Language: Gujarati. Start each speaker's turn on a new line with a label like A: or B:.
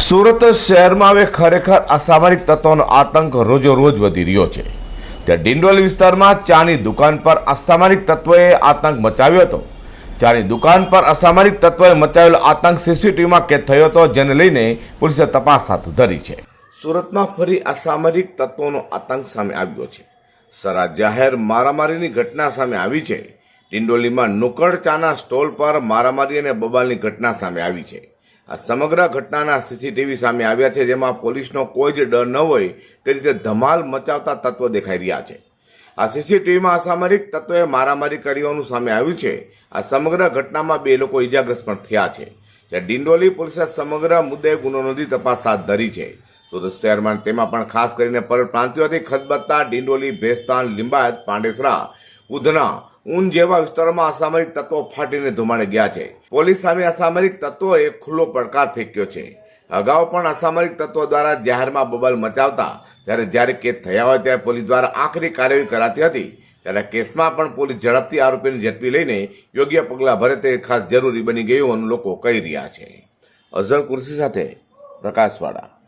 A: સુરત શહેરમાં હવે ખરેખર અસામરિક તત્વોનો આતંક રોજો રોજ વધી રહ્યો છે. ત્યાં ડિંડોલી વિસ્તારમાં ચાની દુકાન પર અસામરિક તત્વોએ આતંક મચાવ્યો હતો. ચાની દુકાન પર અસામરિક તત્વોએ મચાવેલો આતંક સીસીટીવીમાં કેદ થયો હતો, જેને લઈને પોલીસે તપાસ હાથ ધરી છે. સુરતમાં ફરી અસામરિક તત્વોનો આતંક સામે આવ્યો છે. સરા જાહેર મારામારીની ઘટના સામે આવી છે. ડિંડોલીમાં નુકડ ચાના સ્ટોલ પર મારામારી અને બબાલની ઘટના સામે આવી છે. આ સમગ્ર ઘટનાના સીસીટીવી સામે આવ્યા છે, જેમાં પોલીસનો કોઈ જ ડર ન હોય તે રીતે ધમાલ મચાવતા તત્વો દેખાઈ રહ્યા છે. આ સીસીટીવીમાં અસામરિક તત્વોએ મારામારી કરી હોવાનું સામે આવ્યું છે. આ સમગ્ર ઘટનામાં બે લોકો ઇજાગ્રસ્ત પણ થયા છે. જ્યાં ડિંડોલી પોલીસે સમગ્ર મુદ્દે ગુનો નોંધી તપાસ હાથ ધરી છે. સુરત શહેરમાં તેમાં પણ ખાસ કરીને પરપ્રાંતિઓથી ખતબત્તા ડિંડોલી ભેસ્તાન લિંબાયત પાંડેસરા ઉધના ઊન જેવા વિસ્તારોમાં અસામરિક તત્વો ફાટીને ધુમાડે ગયા છે. પોલીસ સામે અસામરિક તત્વોએ ખુલ્લો પડકાર ફેંક્યો છે. અગાઉ પણ અસામરિક તત્વો દ્વારા જાહેરમાં બબલ મચાવતા, જ્યારે જ્યારે કેસ થયા હોય ત્યારે પોલીસ દ્વારા આખરી કાર્યવાહી કરાતી હતી, ત્યારે કેસમાં પણ પોલીસ ઝડપથી આરોપીને ઝડપી લઈને યોગ્ય પગલાં ભરે તે ખાસ જરૂરી બની ગયું હોવાનું લોકો કહી રહ્યા છે. અઝર કુર્સી સાથે પ્રકાશવાળા.